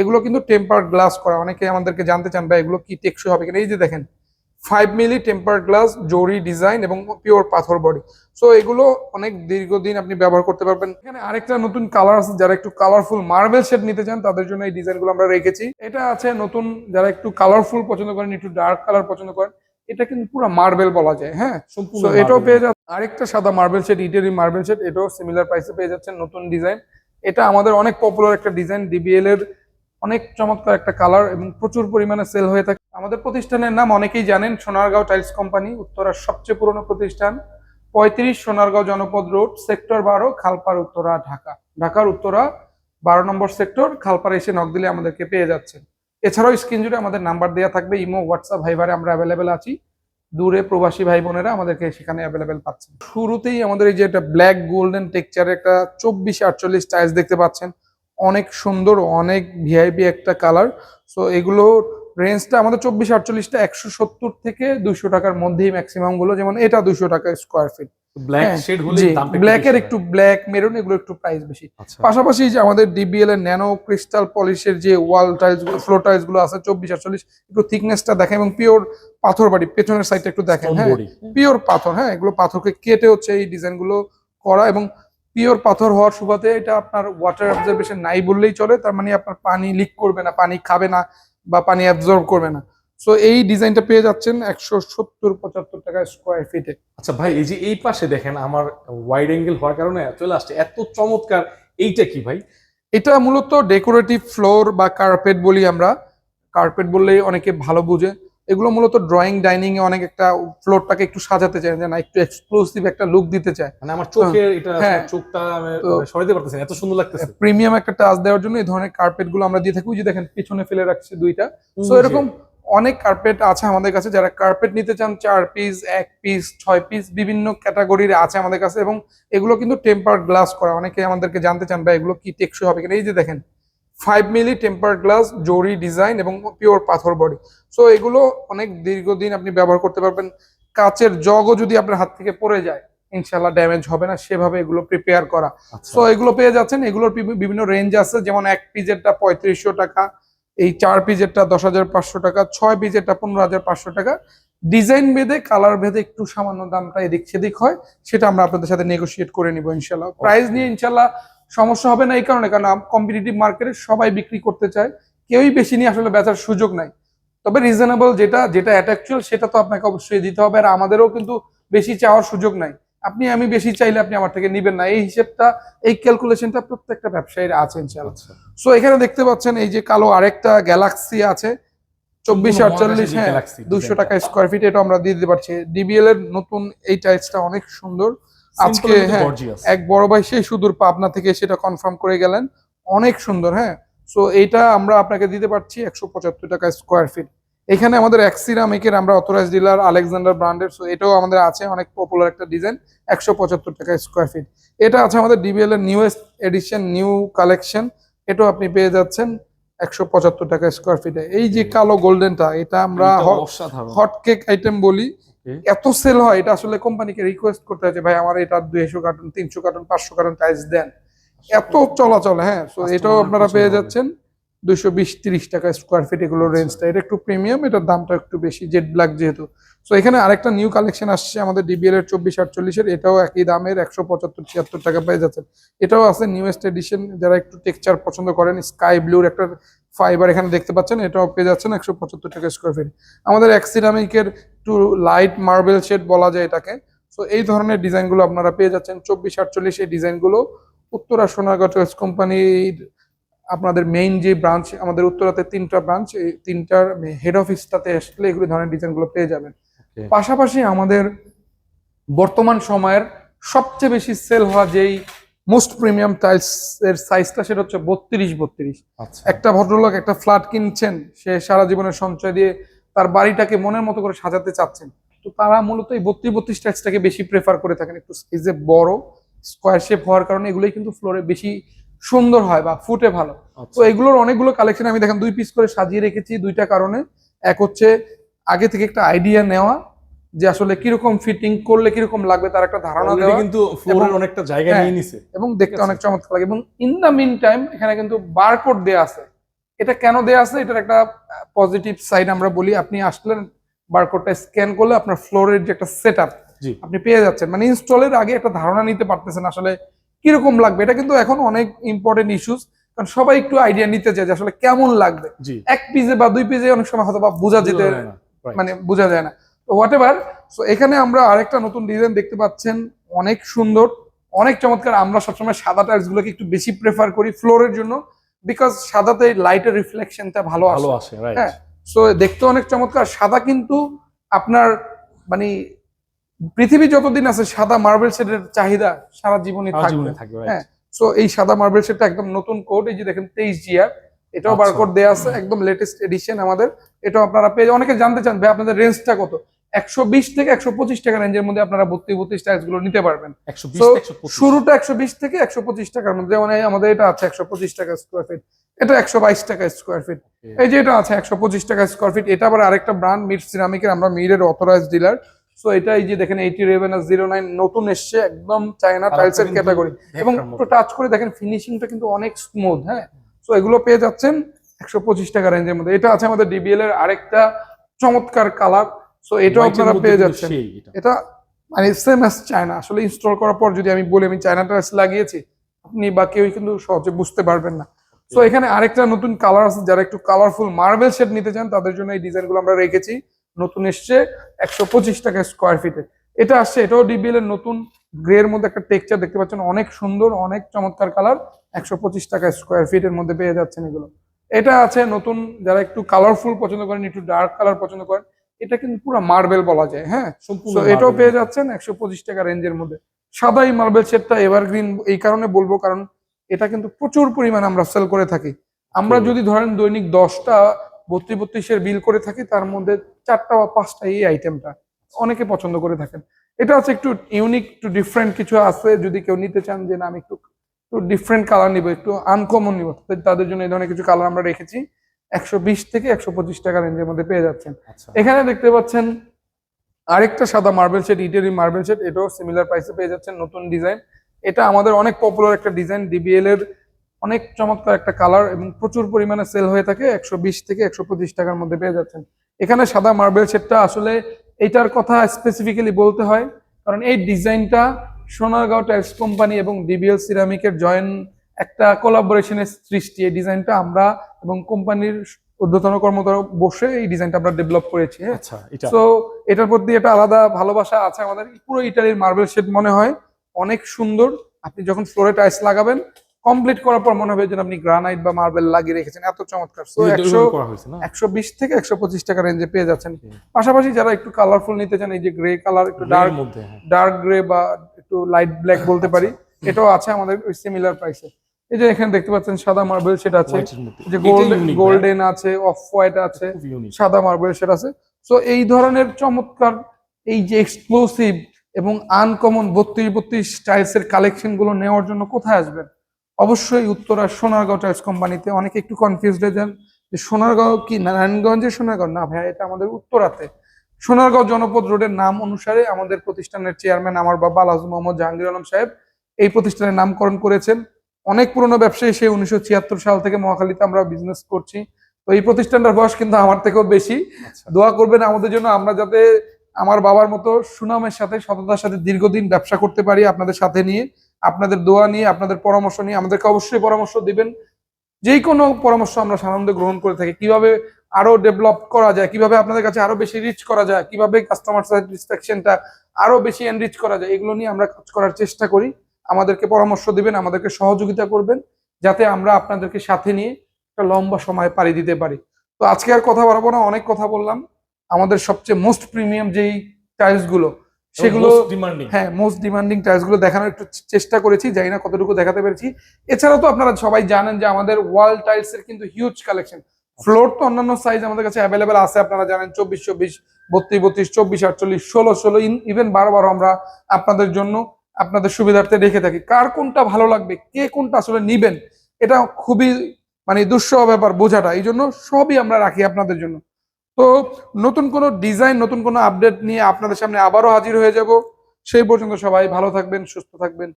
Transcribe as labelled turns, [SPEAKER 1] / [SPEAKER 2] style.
[SPEAKER 1] এগুলো কিন্তু temper glass করা। অনেকে আমাদেরকে জানতে চান বা এগুলো কি টেকসই হবে কিনা? এই যে দেখেন ফাইভ মিলি টেম্পার গ্লাস জরি ডিজাইন এবং পিওর পাথর বডি সো এগুলো অনেক দীর্ঘদিন আপনি ব্যবহার করতে পারবেন। এখানে আরেকটা নতুন কালার আছে যারা একটু কালারফুল মার্বেল শেড নিতে চান তাদের জন্য এই ডিজাইনগুলো আমরা রেখেছি। এটা আছে নতুন যারা একটু কালারফুল পছন্দ করেন একটু ডার্ক কালার পছন্দ করেন এটা কিন্তু পুরো মার্বেল বলা যায় হ্যাঁ?
[SPEAKER 2] সম্পূর্ণ
[SPEAKER 1] এটাও পেয়ে যাচ্ছে আরেকটা সাদা মার্বেল সেট ইটেরি মার্বেল সেট এটাও সিমিলার প্রাইসে পেয়ে যাচ্ছেন নতুন ডিজাইন এটা আমাদের অনেক পপুলার একটা ডিজাইন ডিবিএল এর অনেক চমৎকার একটা কালার এবং প্রচুর পরিমাণে সেল হয়ে থাকে। আমাদের প্রতিষ্ঠানের নাম অনেকেই জানেন, সোনারগাঁও টাইলস কোম্পানি উত্তরার সবচেয়ে পুরনো প্রতিষ্ঠান। পঁয়ত্রিশ সোনারগাঁও জনপদ রোড সেক্টর বারো, খালপার উত্তরা, ঢাকা। ঢাকার উত্তরা, বারো নম্বর সেক্টর খালপাড়ে এসে নক দিলে আমাদেরকে পেয়ে যাচ্ছেন। এছাড়াও স্ক্রিন জুড়ে আমাদের নাম্বার দেওয়া থাকবে, ইমো হোয়াটসঅ্যাপ ভাইবারে আমরা অ্যাভেলেবেল আছি। দূরে প্রবাসী ভাই বোনেরা আমাদেরকে সেখানে অ্যাভেলেবেল পাচ্ছেন। শুরুতেই আমাদের এই যে একটা ব্ল্যাক গোল্ডেন টেক্সচারের একটা চব্বিশ আটচল্লিশ টাইলস দেখতে পাচ্ছেন। অনেক সুন্দর অনেক ভিআইপি একটা কালার সো এগুলো রেঞ্জটা আমাদের চব্বিশ আটচল্লিশটা একশো সত্তর থেকে দুইশো টাকার মধ্যেই ম্যাক্সিমামগুলো। যেমন এটা দুইশো টাকা স্কোয়ার ফিট
[SPEAKER 2] ব্ল্যাক
[SPEAKER 1] এর একটু ব্ল্যাক মেরুন এগুলো একটু প্রাইস বেশি।
[SPEAKER 2] আচ্ছা।
[SPEAKER 1] পাশাপাশি যে আমাদের ডিবিএল এর ন্যানো ক্রিস্টাল পলিশের যে ওয়াল টাইলস ফ্লোর টাইলসগুলো আছে চব্বিশ আটচল্লিশ একটু থিকনেসটা দেখেন এবং পিওর পাথর বাড়ি পেছনের সাইডটা একটু দেখেন হ্যাঁ। পিওর পাথর হ্যাঁ এগুলো পাথরকে কেটে হচ্ছে এই ডিজাইনগুলো করা এবং পিওর পাথর হওয়ার সুবাদে এটা আপনার ওয়াটার অবজারভেশন নাই বললেই চলে তার মানে আপনার পানি লিক করবে না পানি খাবে না বা পানি অ্যাবজর্ব করবে না। সো এই ডিজাইনটা পেয়ে যাচ্ছেন একশো সত্তর পঁচাত্তর টাকা স্কোয়ার ফিটে
[SPEAKER 2] আচ্ছা ভাই এই যে এই পাশে দেখেন আমার ওয়াইড অ্যাঙ্গেল হওয়ার কারণে চলে আসছে। এত চমৎকার এইটা কি ভাই?
[SPEAKER 1] এটা মূলত ডেকোরেটিভ ফ্লোর বা কার্পেট বলি আমরা। কার্পেট বললেই অনেকে ভালো বুঝে। এগুলো মূলত ড্রয়িং ডাইনিং এ অনেক একটা ফ্লোরটাকে একটু সাজাতে চায় না একটু এক্সক্লুসিভ একটা লুক দিতে চায়।
[SPEAKER 2] মানে আমার চোখের এটা
[SPEAKER 1] হ্যাঁ।
[SPEAKER 2] চোখটা আমি সরাইতে পারতেছি এত সুন্দর লাগতেছে।
[SPEAKER 1] প্রিমিয়াম একটা টাচ দেওয়ার জন্য এই ধরনের কার্পেটগুলো আমরা দিয়ে থাকি। যে দেখেন পিছনে ফেলে রাখছি দুইটা। সো এরকম অনেক কার্পেট আছে আমাদের কাছে। যারা কার্পেট নিতে চান চার পিস এক পিস ছয় পিস বিভিন্ন ক্যাটাগরির আছে আমাদের কাছে। এবং এগুলো কিন্তু টেম্পার গ্লাস করা। অনেকে আমাদেরকে জানতে চান বা এগুলো কি টেকসই হবে কিনা? এই যে দেখেন ফাইভ মিলি টেম্পার গ্লাস জরি ডিজাইন এবং পিওর পাথর বডি সো এগুলো অনেক দীর্ঘদিন আপনি ব্যবহার করতে পারবেন। কাচের জগও যদি আপনার হাত থেকে পড়ে যায় ইনশাল্লাহ ড্যামেজ হবে না। সেভাবে এগুলো প্রিপেয়ার করা।
[SPEAKER 2] আচ্ছা।
[SPEAKER 1] সো এগুলো পেয়ে যাচ্ছেন। এগুলোর বিভিন্ন রেঞ্জ আছে। যেমন এক পিজেরটা পঁয়ত্রিশশো টাকা এই চার পিজেরটা দশ হাজার পাঁচশো টাকা ছয় পিজেরটা পনেরো হাজার পাঁচশো টাকা। ডিজাইন ভেদে কালার ভেদে একটু সামান্য দামটা এদিক সেদিক হয়। সেটা আমরা আপনাদের সাথে নেগোসিয়েট করে নিব ইনশাল্লাহ প্রাইস নিয়ে ইনশাল্লাহ সমস্যা হবে না এই কারণে কারণ কম্পিটিটিভ মার্কেটে সবাই বিক্রি করতে চায়। কেউই বেশি নিয়ে আসলে বেচার সুযোগ নাই। তবে রিজনেবল যেটা যেটা অ্যাট্যাকচুয়াল সেটা তো আপনাকে অবশ্যই দিতে হবে আর আমাদেরও কিন্তু বেশি চাওয়ার সুযোগ নাই। আপনি আমি বেশি চাইলে আপনি আমার থেকে নিবেন না। এই হিসেবটা এই ক্যালকুলেশনটা প্রত্যেকটা ব্যবসায়ীর আছে ইনশাআল্লাহ।
[SPEAKER 2] আচ্ছা।
[SPEAKER 1] সো এখানে দেখতে পাচ্ছেন এই যে কালো আরেকটা গ্যালাক্সি আছে। চব্বিশ আটচল্লিশ হ্যাঁ দুশো টাকা স্কোয়ার ফিট এটা আমরা দিয়ে দিতে পারছি। ডিবিএল এর নতুন এই টাইলসটা অনেক সুন্দর। আজকে হ্যাঁ এক বড় ভাই সেই সুদূর পাবনা থেকে সেটা কনফার্ম করে গেলেন। অনেক সুন্দর হ্যাঁ। সো এটা আমরা আপনাকে দিতে পারছি একশো পঁচাত্তর টাকা স্কোয়ার ফিট এখানে আমাদের অ্যাক্সিরামিকের আমরা অথরাইজ ডিলার আলেকজান্ডার ব্র্যান্ডের সো এটাও আমাদের আছে অনেক পপুলার একটা ডিজাইন একশো পঁচাত্তর টাকা স্কোয়ার ফিট এটা আছে আমাদের ডিবিএল এর নিউয়েস্ট এডিশন নিউ কালেকশন এটাও আপনি পেয়ে যাচ্ছেন একশো পঁচাত্তর টাকা স্কোয়ার ফিটে এই যে কালো গোল্ডেনটা এটা আমরা
[SPEAKER 2] অসাধারণ।
[SPEAKER 1] হট কেক আইটেম বলি. এত সেল হয় এটা আসলে কোম্পানিকে রিকোয়েস্ট করতে হচ্ছে ভাই আমার এটা দুইশো কার্টন তিনশো কার্টন পাঁচশো কার্টন টাইলস দেন। এত চলাচল হ্যাঁ। তো এটাও আপনারা পেয়ে যাচ্ছেন। দুইশো বিশ তিরিশ টাকা স্কোয়ার ফিট এগুলো
[SPEAKER 2] আচ্ছা।
[SPEAKER 1] রেঞ্জটা এটা একটু প্রিমিয়াম এটার দামটা একটু বেশি জেড ব্ল্যাক যেহেতু। তো এখানে আরেকটা নিউ কালেকশন আসছে আমাদের ডিবিএল এর চব্বিশ আটচল্লিশের। এটাও একই দামের একশো পঁচাত্তর ছিয়াত্তর টাকা পেয়ে যাচ্ছেন। এটাও আছে নিউয়েস্ট এডিশন যারা একটু টেক্সচার পছন্দ করেন স্কাই ব্লুর একটা ফাইবার এখানে দেখতে পাচ্ছেন এটাও পেয়ে যাচ্ছেন একশো পঁচাত্তর টাকা স্কোয়ার ফিট আমাদের অ্যাক্সিরামিকের একটু লাইট মার্বেল শেড বলা যায় এটাকে। সো এই ধরনের ডিজাইনগুলো আপনারা পেয়ে যাচ্ছেন চব্বিশ আটচল্লিশ এই ডিজাইনগুলো। উত্তরা টয়েস কোম্পানির আপনাদের মেইন যে ব্রাঞ্চ আমাদের উত্তরাতে তিনটা ব্রাঞ্চ এই তিনটার হেড অফিসটাতে আসলে এগুলো ধরনের ডিজাইনগুলো পেয়ে যাবেন। পাশাপাশি আমাদের বর্তমান সময়ের সবচেয়ে বেশি সেল হওয়া যেই মোস্ট প্রিমিয়াম টাইলস এর সাইজটা সেটা হচ্ছে বত্রিশ বত্রিশ।
[SPEAKER 2] আচ্ছা।
[SPEAKER 1] একটা ভদ্রলোক একটা ফ্ল্যাট কিনছেন সে সারা জীবনের সঞ্চয় দিয়ে তার বাড়িটাকে মনের মতো করে সাজাতে চাচ্ছেন। তো তারা মূলত এই বত্রিশ বত্রিশ টাইলসটাকে বেশি প্রেফার করে থাকেন একটু সাইজে বড় স্কোয়ার শেপ হওয়ার কারণে এগুলোই কিন্তু ফ্লোরে বেশি সুন্দর হয় বা ফুটে ভালো।
[SPEAKER 2] আচ্ছা।
[SPEAKER 1] তো এগুলোর অনেকগুলো কালেকশন আমি দেখেন দুই পিস করে সাজিয়ে রেখেছি দুইটা কারণে। এক হচ্ছে আগে থেকে একটা আইডিয়া নেওয়া যে আসলে কীরকম ফিটিং করলে কীরকম লাগবে তার একটা ধারণা দেওয়া
[SPEAKER 2] কিন্তু ফ্লোরের অনেকটা জায়গা
[SPEAKER 1] হ্যাঁ।
[SPEAKER 2] নিয়ে নিছে।
[SPEAKER 1] এবং দেখতে অনেক চমৎকার লাগে। এবং ইন দা মিন টাইম এখানে কিন্তু বারকোড দেওয়া আছে। এটা কেন দেয়া আছে? এটার একটা পজিটিভ সাইড আমরা বলি। আপনি আসলেন বারকোডটা স্ক্যান করলে আপনার ফ্লোরের যে একটা সেট
[SPEAKER 2] জি।
[SPEAKER 1] আপনি পেয়ে যাচ্ছেন। মানে ইনস্টলের আগে একটা ধারণা নিতে পারতেছেন আসলে কীরকম লাগবে। এটা কিন্তু এখন অনেক ইম্পর্টেন্ট ইস্যুস কারণ সবাই একটু আইডিয়া নিতে চায় যে আসলে কেমন লাগবে। এক পিজে বা দুই পিজে অনেক সময় হয়তো বা বোঝা যেতে. মানে বোঝা যায় না। তো হোয়াট এভার সো এখানে আমরা আরেকটা নতুন ডিজাইন দেখতে পাচ্ছেন। অনেক সুন্দর অনেক চমৎকার। আমরা সবসময় সাদা টাইলস গুলোকে একটু বেশি প্রেফার করি ফ্লোরের জন্য বিকজ সাদাতে লাইটের রিফ্লেকশনটা ভালো
[SPEAKER 2] ভালো
[SPEAKER 1] আসে হ্যাঁ সো দেখতে অনেক চমৎকার। সাদা কিন্তু আপনার মানে পৃথিবী যতদিন আছে সাদা মার্বেল সেটের চাহিদা সারা
[SPEAKER 2] জীবনে থাকবে।
[SPEAKER 1] হ্যাঁ সো এই সাদা মার্বেল সেটটা একদম নতুন কোড এই যে দেখেন তেইশ জিয়ার এটাও
[SPEAKER 2] আচ্ছা।
[SPEAKER 1] বারকোড দেওয়া আছে একদম লেটেস্ট এডিশন আমাদের। এটাও আপনারা পেয়ে অনেকে জানতে চান ভাই আপনাদের রেঞ্জটা কত? একশো বিশ থেকে একশো পঁচিশ টাকা রেঞ্জের মধ্যে আপনারা বত্রিশ বত্রিশ টাইলসগুলো নিতে পারবেন। শুরুটা একশো বিশ থেকে একশো পঁচিশ টাকার মধ্যে যেমন এই আমাদের এটা আছে একশো পঁচিশ টাকা স্কোয়ার ফিট এটা একশো বাইশ টাকা স্কোয়ার ফিট এই যে এটা আছে একশো পঁচিশ টাকা স্কোয়ার ফিট এটা আবার আরেকটা ব্র্যান্ড মিড সিরামিকের আমরা মিডের অথরাইজ ডিলার সো এটা এই যে দেখেন এইটি রেভেন জিরো নাইন নতুন এসছে একদম চায়না টাইলস এর ক্যাটাগরি এবং একটু টাচ করে দেখেন ফিনিশিংটা কিন্তু অনেক স্মুথ হ্যাঁ? সো এগুলো পেয়ে যাচ্ছেন একশো পঁচিশ টাকা রেঞ্জের মধ্যে। এটা আছে আমাদের ডিবিএল এর আরেকটা চমৎকার কালার সো এটাও আপনারা পেয়ে যাচ্ছেন। এটা। মানে সেম অ্যাজ চায়না আসলে ইনস্টল করার পর যদি আমি বলি আমি চায়না টাইলস লাগিয়েছি আপনি বা কেউ কিন্তু সহজে বুঝতে পারবেন না। তো এখানে আরেকটা নতুন কালার আছে যারা একটু কালারফুল মার্বেল শেড নিতে চান তাদের জন্য এই ডিজাইনগুলো আমরা রেখেছি। নতুন এসছে একশো পঁচিশ টাকা স্কোয়ার ফিটে এটা আসছে এটাও ডিবিএল এর নতুন গ্রে এর মধ্যে একটা টেক্সচার দেখতে পাচ্ছেন অনেক সুন্দর অনেক চমৎকার কালার একশো পঁচিশ টাকা স্কোয়ার ফিটের মধ্যে পেয়ে যাচ্ছেন এগুলো। এটা আছে নতুন যারা একটু কালারফুল পছন্দ করেন একটু ডার্ক কালার পছন্দ করেন এটা কিন্তু পুরো মার্বেল বলা যায় হ্যাঁ?
[SPEAKER 2] সম্পূর্ণ
[SPEAKER 1] এটাও পেয়ে যাচ্ছেন একশো পঁচিশ টাকা রেঞ্জের মধ্যে। সাদা এই মার্বেল সেটটা এভারগ্রিন এই কারণে বলব কারণ এটা কিন্তু প্রচুর পরিমাণে আমরা সেল করে থাকি। আমরা যদি ধরেন দৈনিক দশটা বত্রিশ বত্রিশের বিল করে থাকি তার মধ্যে চারটা বা পাঁচটা এই আইটেমটা অনেকে পছন্দ করে থাকেন। এটা আছে একটু ইউনিক একটু ডিফারেন্ট কিছু আছে যদি কেউ নিতে চান যে না আমি একটু একটু ডিফারেন্ট কালার নিব একটু আনকমন নিব তাদের জন্য এই ধরনের কিছু কালার আমরা রেখেছি। একশো বিশ থেকে একশো পঁচিশ টাকা রেঞ্জের মধ্যে পেয়ে যাচ্ছেন।
[SPEAKER 2] আচ্ছা।
[SPEAKER 1] এখানে দেখতে পাচ্ছেন আরেকটা সাদা মার্বেল সেট ইটেরি মার্বেল সেট এটাও সিমিলার প্রাইসে পেয়ে যাচ্ছেন নতুন ডিজাইন এটা আমাদের অনেক পপুলার একটা ডিজাইন ডিবিএল এর অনেক চমৎকার একটা কালার এবং প্রচুর পরিমাণে সেল হয়ে থাকে একশো বিশ থেকে একশো পঁচিশ টাকার মধ্যে পেয়ে যাচ্ছেন। এখানে সাদা মার্বেল সেটটা আসলে এটার কথা স্পেসিফিক্যালি বলতে হয় কারণ এই ডিজাইনটা সোনারগাঁও টাইলস কোম্পানি এবং ডিবিএল সিরামিকের জয়েন্ট একটা কোলাবোরেশনের সৃষ্টি। এই ডিজাইনটা আমরা এবং কোম্পানির ঊর্ধ্বতন কর্মকর্তা বসে এই ডিজাইনটা আমরা ডেভেলপ করেছি হ্যাঁ?
[SPEAKER 2] আচ্ছা
[SPEAKER 1] সো এটার প্রতি একটা আলাদা ভালোবাসা আছে আমাদের। পুরো ইটালির মার্বেল শেড মনে হয় অনেক সুন্দর। আপনি যখন ফ্লোরে টাইলস লাগাবেন কমপ্লিট করার পর মনে হবে যেন আপনি গ্রানাইট বা মার্বেল লাগিয়ে রেখেছেন। এত চমৎকার। সো একশো একশো বিশ থেকে একশো পঁচিশ টাকা রেঞ্জে পেয়ে যাচ্ছেন। পাশাপাশি যারা একটু কালারফুল নিতে চান এই যে গ্রে কালার একটু ডার্ক। ডার্ক গ্রে বা একটু লাইট ব্ল্যাক বলতে পারি
[SPEAKER 2] আচ্ছা।
[SPEAKER 1] এটাও আছে আমাদের ওই সিমিলার প্রাইসে এই যে এখানে দেখতে পাচ্ছেন সাদা মার্বেল সেট আছে। যে গোল্ড গোল্ডেন আছে অফ হোয়াইট আছে সাদা মার্বেল সেট আছে। সো এই ধরনের চমৎকার এই যে এক্সক্লুসিভ এবং আনকমন বত্রিশ বত্রিশ টাইলস এর কালেকশনগুলো নেওয়ার জন্য কোথায় আসবেন? অবশ্যই উত্তরা সোনারগাঁও টাইলস কোম্পানিতে অনেকে একটু কনফিউজ হয়ে যান যে সোনারগাঁও কি নারায়ণগঞ্জের সোনারগাঁও? না ভাই এটা আমাদের উত্তরাতে। সোনারগাঁও জনপদ রোডের নাম অনুসারে আমাদের প্রতিষ্ঠানের চেয়ারম্যান আমার বাবা আলাজ মোহাম্মদ জাহাঙ্গীর আলম সাহেব এই প্রতিষ্ঠানের নামকরণ করেছেন। অনেক পুরনো ব্যবসায়ী সে উনিশশো ছিয়াত্তর সাল থেকে মহাখালীতে আমরা বিজনেস করছি। তো এই প্রতিষ্ঠানটার বয়স কিন্তু আমার থেকেও বেশি।
[SPEAKER 2] আচ্ছা।
[SPEAKER 1] দোয়া করবেন আমাদের জন্য আমরা যাতে আমার বাবার মতো সুনামের সাথে সততার সাথে দীর্ঘদিন ব্যবসা করতে পারি আপনাদের সাথে নিয়ে আপনাদের দোয়া নিয়ে আপনাদের পরামর্শ নিয়ে আমাদেরকে অবশ্যই পরামর্শ দিবেন। যে কোনো পরামর্শ আমরা সাধারণত গ্রহণ করে থাকি। কীভাবে আরও ডেভেলপ করা যায় কীভাবে আপনাদের কাছে আরও বেশি রিচ করা যায় কীভাবে কাস্টমার স্যাটিসফ্যাকশনটা আরও বেশি এনরিচ করা যায় এগুলো নিয়ে আমরা কাজ করার চেষ্টা করি। আমাদেরকে পরামর্শ দিবেন আমাদেরকে সহযোগিতা করবেন যাতে আমরা আপনাদেরকে সাথে নিয়ে একটা লম্বা সময় পাড়ি দিতে পারি। তো আজকে আর কথা বাড়াবো না অনেক কথা বললাম। আমাদের সবচেয়ে মোস্ট প্রিমিয়াম যেই টাইলসগুলো সেগুলো। হ্যাঁ মোস্ট ডিমান্ডিং টাইলসগুলো দেখানোর একটু চেষ্টা করেছি জানি না কতটুকু দেখাতে পেরেছি। এছাড়াও তো আপনারা সবাই জানেন যে আমাদের ওয়াল টাইলস এর কিন্তু হিউজ কালেকশন ফ্লোর তো অন্যান্য সাইজ আমাদের কাছে অ্যাভেলেবেল আছে আপনারা জানেন চব্বিশ চব্বিশ বত্রিশ বত্রিশ চব্বিশ আটচল্লিশ ষোলো ষোলো ইভেন বারো বারো আমরা আপনাদের জন্য আপনাদের সুবিধার্থে রেখে থাকি। কার কোনটা ভালো লাগবে, কে কোনটা আসলে নিবেন, এটা খুবই মানে দুঃসহ ব্যাপার বোঝাটা। এই জন্য সবই আমরা রাখি আপনাদের জন্য। তো নতুন কোনো ডিজাইন, নতুন কোনো আপডেট নিয়ে আপনাদের সামনে আবারও হাজির হয়ে যাব। সেই পর্যন্ত সবাই ভালো থাকবেন, সুস্থ থাকবেন।